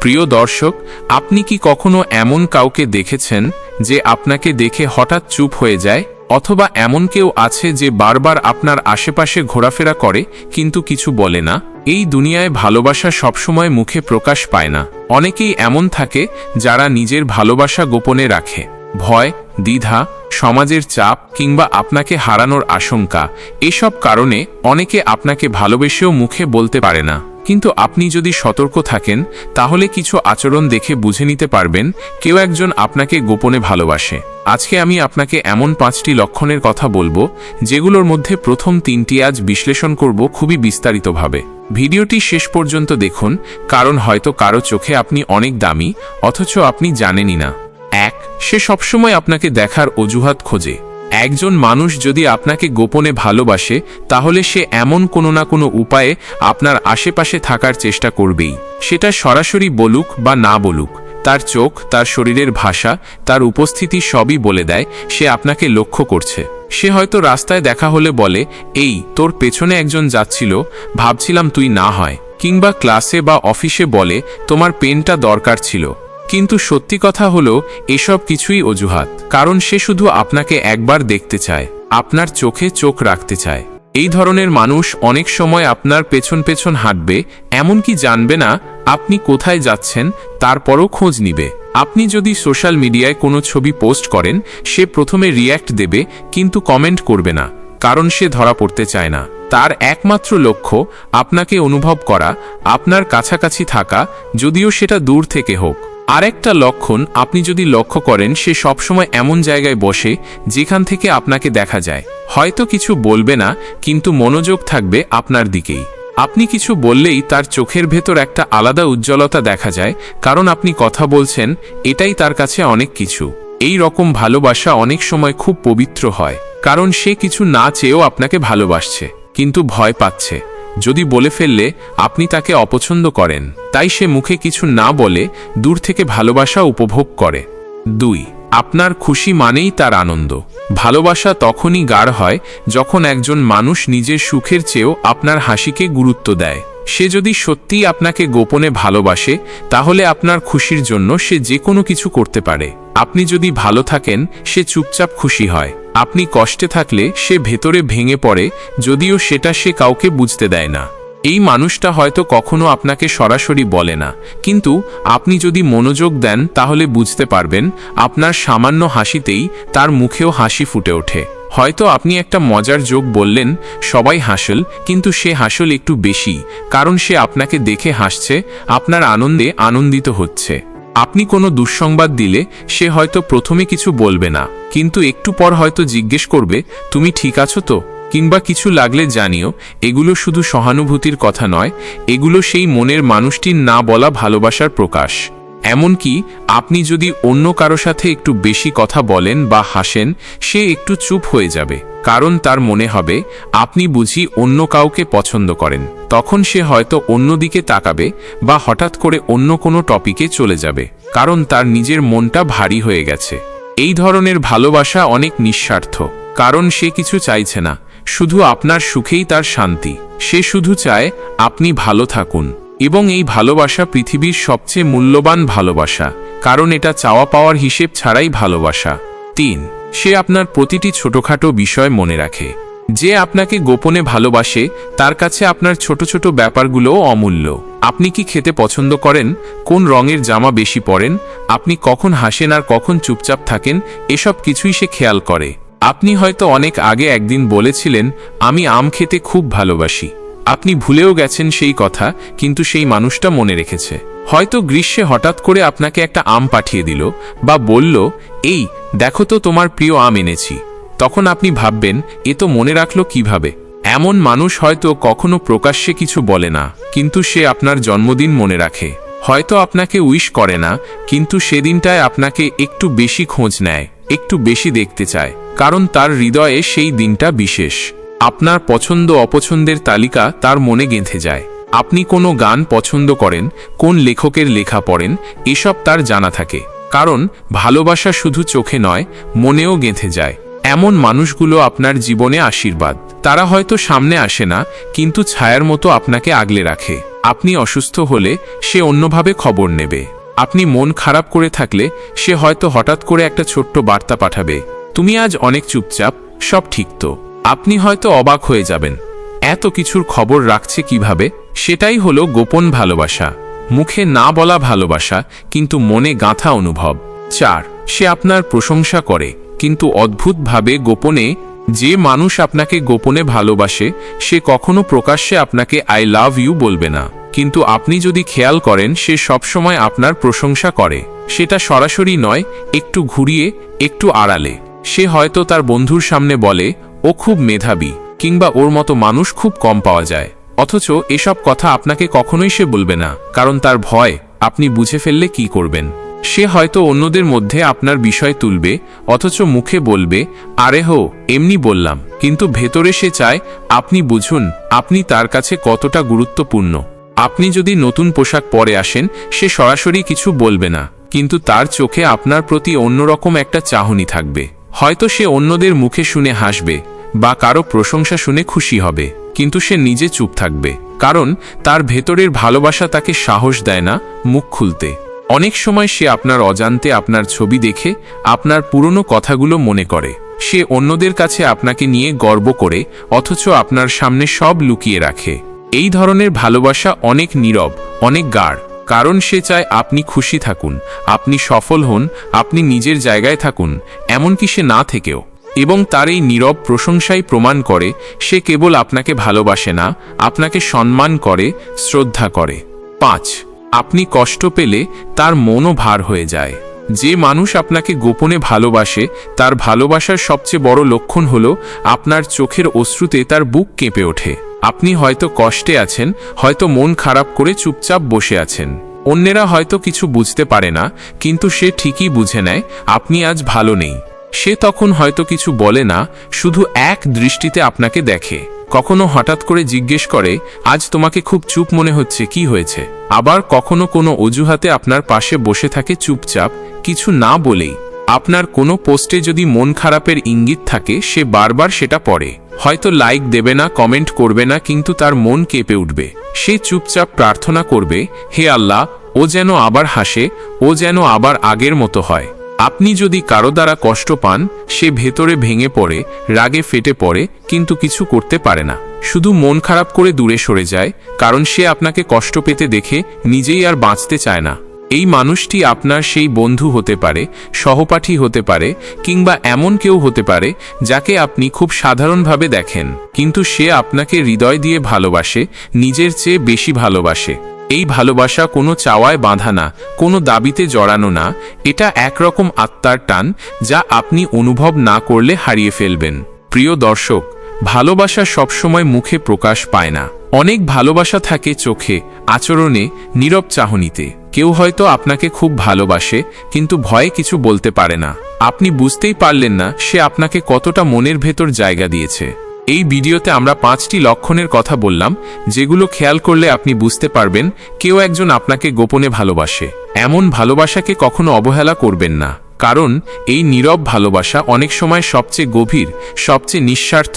প্রিয় দর্শক, আপনি কি কখনো এমন কাউকে দেখেছেন যে আপনাকে দেখে হঠাৎ চুপ হয়ে যায়? অথবা এমন কেউ আছে যে বারবার আপনার আশেপাশে ঘোরাফেরা করে, কিন্তু কিছু বলে না? এই দুনিয়ায় ভালোবাসা সবসময় মুখে প্রকাশ পায় না। অনেকেই এমন থাকে যারা নিজের ভালোবাসা গোপনে রাখে। ভয়, দ্বিধা, সমাজের চাপ কিংবা আপনাকে হারানোর আশঙ্কা, এসব কারণে অনেকে আপনাকে ভালোবেসেও মুখে বলতে পারে না। কিন্তু আপনি যদি সতর্ক থাকেন, তাহলে কিছু আচরণ দেখে বুঝে নিতে পারবেন, কেউ একজন আপনাকে গোপনে ভালোবাসে। আজকে আমি আপনাকে এমন পাঁচটি লক্ষণের কথা বলব, যেগুলোর মধ্যে প্রথম তিনটি আজ বিশ্লেষণ করব খুবই বিস্তারিতভাবে। ভিডিওটি শেষ পর্যন্ত দেখুন, কারণ হয়তো কারও চোখে আপনি অনেক দামি, অথচ আপনি জানেনই না। এক, সে সবসময় আপনাকে দেখার অজুহাত খোঁজে। একজন মানুষ যদি আপনাকে গোপনে ভালোবাসে, তাহলে সে এমন কোনো না কোনো উপায়ে আপনার আশেপাশে থাকার চেষ্টা করবেই। সেটা সরাসরি বলুক বা না বলুক, তার চোখ, তার শরীরের ভাষা, তার উপস্থিতি সবই বলে দেয়, সে আপনাকে লক্ষ্য করছে। সে হয়তো রাস্তায় দেখা হলে বলে, এই, তোর পেছনে একজন যাচ্ছিল, ভাবছিলাম তুই না হয়। কিংবা ক্লাসে বা অফিসে বলে, তোমার পেনটা দরকার ছিল। কিন্তু সত্যি কথা হলো, এসব কিছুই অজুহাত, কারণ সে শুধু আপনাকে একবার দেখতে চায়, আপনার চোখে চোখ রাখতে চায়। এই ধরনের মানুষ অনেক সময় আপনার পেছন পেছন হাঁটবে, এমনকি জানবে না, আপনি কোথায় যাচ্ছেন, তারপরও খোঁজ নিবে। আপনি যদি সোশ্যাল মিডিয়ায় কোনো ছবি পোস্ট করেন, সে প্রথমে রিয়্যাক্ট দেবে, কিন্তু কমেন্ট করবে না, কারণ সে ধরা পড়তে চায় না। তার একমাত্র লক্ষ্য, আপনাকে অনুভব করা, আপনার কাছাকাছি থাকা, যদিও সেটা দূর থেকে হোক। আরেকটা লক্ষণ আপনি যদি লক্ষ্য করেন, সে সবসময় এমন জায়গায় বসে, যেখান থেকে আপনাকে দেখা যায়। হয়তো কিছু বলবে না, কিন্তু মনোযোগ থাকবে আপনার দিকেই। আপনি কিছু বললেই তার চোখের ভেতর একটা আলাদা উজ্জ্বলতা দেখা যায়, কারণ আপনি কথা বলছেন, এটাই তার কাছে অনেক কিছু। এই রকম ভালোবাসা অনেক সময় খুব পবিত্র হয়, কারণ সে কিছু না চেয়েও আপনাকে ভালোবাসছে, কিন্তু ভয় পাচ্ছে। যদি বলে ফেললে আপনি তাকে অপছন্দ করেন। তাই সে মুখে কিছু না বলে দূর থেকে ভালোবাসা উপভোগ করে। দুই, আপনার খুশি মানেই তার আনন্দ। ভালোবাসা তখনই গাঢ় হয় যখন একজন মানুষ নিজের সুখের চেয়েও আপনার হাসিকে গুরুত্ব দেয়। সে যদি সত্যিই আপনাকে গোপনে ভালোবাসে, তাহলে আপনার খুশির জন্য সে যে কোনো কিছু করতে পারে। আপনি যদি ভালো থাকেন, সে চুপচাপ খুশি হয়। আপনি কষ্টে থাকলে সে ভেতরে ভেঙে পড়ে, যদিও সেটা সে কাউকে বুঝতে দেয় না। এই মানুষটা হয়তো কখনো আপনাকে সরাসরি বলে না, কিন্তু আপনি যদি মনোযোগ দেন, তাহলে বুঝতে পারবেন, আপনার সামান্য হাসিতেই তার মুখেও হাসি ফুটে ওঠে। হয়তো আপনি একটা মজার যোগ বললেন, সবাই হাসল, কিন্তু সে হাসল একটু বেশি, কারণ সে আপনাকে দেখে হাসছে, আপনার আনন্দে আনন্দিত হচ্ছে। আপনি কোনো দুঃসংবাদ দিলে সে হয়তো প্রথমে কিছু বলবে না, কিন্তু একটু পর হয়তো জিজ্ঞেস করবে, তুমি ঠিক আছো তো? কিংবা কিছু লাগলে জানিও, এগুলো শুধু সহানুভূতির কথা নয়, এগুলো সেই মনের মানুষটির না বলা ভালোবাসার প্রকাশ। এমনকি আপনি যদি অন্য কারও সাথে একটু বেশি কথা বলেন বা হাসেন, সে একটু চুপ হয়ে যাবে। কারণ তার মনে হবে, আপনি বুঝি অন্য কাউকে পছন্দ করেন। তখন সে হয়তো অন্যদিকে তাকাবে বা হঠাৎ করে অন্য কোনো টপিকে চলে যাবে, কারণ তার নিজের মনটা ভারী হয়ে গেছে। এই ধরনের ভালোবাসা অনেক নিঃস্বার্থ, কারণ সে কিছু চাইছে না, শুধু আপনার সুখেই তার শান্তি। সে শুধু চায়, আপনি ভালো থাকুন। এবং এই ভালোবাসা পৃথিবীর সবচেয়ে মূল্যবান ভালোবাসা, কারণ এটা চাওয়া পাওয়ার হিসেব ছাড়াই ভালোবাসা। তিন, সে আপনার প্রতিটি ছোটখাটো বিষয় মনে রাখে। যে আপনাকে গোপনে ভালোবাসে, তার কাছে আপনার ছোট ছোট ব্যাপারগুলোও অমূল্য। আপনি কি খেতে পছন্দ করেন? কোন রঙের জামা বেশি পরেন? আপনি কখন হাসেন আর কখন চুপচাপ থাকেন? এসব কিছুই সে খেয়াল করে। আপনি হয়তো অনেক আগে একদিন বলেছিলেন, আমি আম খেতে খুব ভালোবাসি। আপনি ভুলেও গেছেন সেই কথা, কিন্তু সেই মানুষটা মনে রেখেছে। হয়তো গ্রীষ্মে হঠাৎ করে আপনাকে একটা আম পাঠিয়ে দিল, বা বলল, এই, দেখো তো তোমার প্রিয় আম এনেছি। তখন আপনি ভাববেন, এ তো মনে রাখল কীভাবে? এমন মানুষ হয়তো কখনো প্রকাশ্যে কিছু বলে না, কিন্তু সে আপনার জন্মদিন মনে রাখে। হয়তো আপনাকে উইশ করে না, কিন্তু সেদিনটায় আপনাকে একটু বেশি খোঁজ নেয়, একটু বেশি দেখতে চায়, কারণ তার হৃদয়ে সেই দিনটা বিশেষ। আপনার পছন্দ অপছন্দের তালিকা তার মনে গেঁথে যায়। আপনি কোনো গান পছন্দ করেন, কোন লেখকের লেখা পড়েন, এসব তার জানা থাকে। কারণ, ভালোবাসা শুধু চোখে নয়, মনেও গেঁথে যায়। এমন মানুষগুলো আপনার জীবনে আশীর্বাদ। তারা হয়তো সামনে আসে না, কিন্তু ছায়ার মতো আপনাকে আগলে রাখে। আপনি অসুস্থ হলে, সে অন্যভাবে খবর নেবে। আপনি মন খারাপ করে থাকলে, সে হয়তো হঠাৎ করে একটা ছোট্ট বার্তা পাঠাবে। তুমি আজ অনেক চুপচাপ, সব ঠিক তো? আপনি হয়তো অবাক হয়ে যাবেন। এত কিছুর খবর রাখছে কীভাবে? সেটাই হলো গোপন ভালোবাসা। মুখে না বলা ভালোবাসা, কিন্তু মনে গাঁথা অনুভব। চার, সে আপনার প্রশংসা করে, কিন্তু অদ্ভুতভাবে গোপনে, যে মানুষ আপনাকে গোপনে ভালোবাসে, সে কখনো প্রকাশ্যে আপনাকে আই লাভ ইউ বলবে না। কিন্তু আপনি যদি খেয়াল করেন, সে সবসময় আপনার প্রশংসা করে। সেটা সরাসরি নয়, একটু ঘুরিয়ে, একটু আড়ালে। সে হয়তো তার বন্ধুর সামনে বলে ও খুব মেধাবী, কিংবা ওর মতো মানুষ খুব কম পাওয়া যায়। অথচ এসব কথা আপনাকে কখনোই সে বলবে না, কারণ তার ভয়, আপনি বুঝে ফেললে কি করবেন। সে হয়তো অন্যদের মধ্যে আপনার বিষয় তুলবে, অথচ মুখে বলবে, আরে হো, এমনি বললাম। কিন্তু ভেতরে সে চায়, আপনি বুঝুন, আপনি তার কাছে কতটা গুরুত্বপূর্ণ। আপনি যদি নতুন পোশাক পরে আসেন, সে সরাসরি কিছু বলবে না, কিন্তু তার চোখে আপনার প্রতি অন্যরকম একটা চাহনি থাকবে। হয়তো সে অন্যদের মুখে শুনে হাসবে, বা কারও প্রশংসা শুনে খুশি হবে, কিন্তু সে নিজে চুপ থাকবে, কারণ তার ভেতরের ভালোবাসা তাকে সাহস দেয় না মুখ খুলতে। অনেক সময় সে আপনার অজান্তে আপনার ছবি দেখে আপনার পুরনো কথাগুলো মনে করে। সে অন্যদের কাছে আপনাকে নিয়ে গর্ব করে, অথচ আপনার সামনে সব লুকিয়ে রাখে। এই ধরনের ভালোবাসা অনেক নীরব, অনেক গাঢ়। কারণ সে চায় আপনি খুশি থাকুন, আপনি সফল হন, আপনি নিজের জায়গায় থাকুন, এমনকি সে না থেকেও। এবং তার এই নীরব প্রশংসাই প্রমাণ করে, সে কেবল আপনাকে ভালোবাসে না, আপনাকে সম্মান করে, শ্রদ্ধা করে। পাঁচ, আপনি কষ্ট পেলে তার মনও ভার হয়ে যায়। যে মানুষ আপনাকে গোপনে ভালোবাসে, তার ভালোবাসার সবচেয়ে বড় লক্ষণ হল আপনার চোখের অশ্রুতে তার বুক কেঁপে ওঠে। আপনি হয়তো কষ্টে আছেন, হয়তো মন খারাপ করে চুপচাপ বসে আছেন। অন্যেরা হয়তো কিছু বুঝতে পারে না, কিন্তু সে ঠিকই বুঝে নেয়, আপনি আজ ভালো নেই। সে তখন হয়তো কিছু বলে না, শুধু এক দৃষ্টিতে আপনাকে দেখে। কখনো হঠাৎ করে জিজ্ঞেস করে, আজ তোমাকে খুব চুপ মনে হচ্ছে, কি হয়েছে? আবার কখনো কোনো অজুহাতে আপনার পাশে বসে থাকে চুপচাপ, কিছু না বলেই। আপনার কোনো পোস্টে যদি মন খারাপের ইঙ্গিত থাকে, সে বারবার সেটা পড়ে। হয়তো লাইক দেবে না কমেন্ট করবে না, কিন্তু তার মন কেঁপে উঠবে। সে চুপচাপ প্রার্থনা করবে, হে আল্লাহ, ও যেন আবার হাসে, ও যেন আবার আগের মতো হয়। আপনি যদি কারও দ্বারা কষ্ট পান, সে ভেতরে ভেঙে পড়ে, রাগে ফেটে পড়ে, কিন্তু কিছু করতে পারে না। শুধু মন খারাপ করে দূরে সরে যায়, কারণ সে আপনাকে কষ্ট পেতে দেখে নিজেই আর বাঁচতে চায় না। এই মানুষটি আপনার সেই বন্ধু হতে পারে, সহপাঠী হতে পারে, কিংবা এমন কেউ হতে পারে, যাকে আপনি খুব সাধারণভাবে দেখেন। কিন্তু সে আপনাকে হৃদয় দিয়ে ভালোবাসে, নিজের চেয়ে বেশি ভালোবাসে। এই ভালোবাসা কোনো চাওয়ায় বাঁধা না, কোনো দাবিতে জড়ানো না, এটা একরকম আত্মার টান, যা আপনি অনুভব না করলে হারিয়ে ফেলবেন। প্রিয় দর্শক, ভালোবাসা সবসময় মুখে প্রকাশ পায় না। অনেক ভালোবাসা থাকে চোখে, আচরণে, নীরব চাহনিতে। কেউ হয়তো আপনাকে খুব ভালোবাসে, কিন্তু ভয়ে কিছু বলতে পারে না। আপনি বুঝতেই পারলেন না সে আপনাকে কতটা মনের ভেতর জায়গা দিয়েছে। এই ভিডিওতে আমরা পাঁচটি লক্ষণের কথা বললাম, যেগুলো খেয়াল করলে আপনি বুঝতে পারবেন কেউ একজন আপনাকে গোপনে ভালোবাসে। এমন ভালোবাসাকে কখনো অবহেলা করবেন না, কারণ এই নীরব ভালোবাসা অনেক সময় সবচেয়ে গভীর, সবচেয়ে নিঃস্বার্থ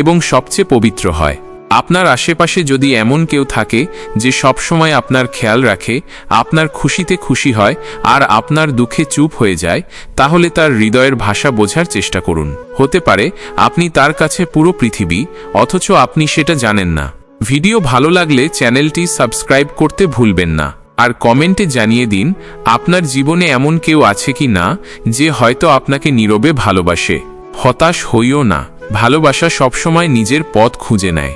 এবং সবচেয়ে পবিত্র হয়। আপনার আশেপাশে যদি এমন কেউ থাকে যে সবসময় আপনার খেয়াল রাখে, আপনার খুশিতে খুশি হয় আর আপনার দুঃখে চুপ হয়ে যায়, তাহলে তার হৃদয়ের ভাষা বোঝার চেষ্টা করুন। হতে পারে আপনি তার কাছে পুরো পৃথিবী, অথচ আপনি সেটা জানেন না। ভিডিও ভালো লাগলে চ্যানেলটি সাবস্ক্রাইব করতে ভুলবেন না। আর কমেন্টে জানিয়ে দিন, আপনার জীবনে এমন কেউ আছে কি না, যে হয়তো আপনাকে নীরবে ভালোবাসে। হতাশ হইও না। ভালোবাসা সবসময় নিজের পথ খুঁজে নেয়।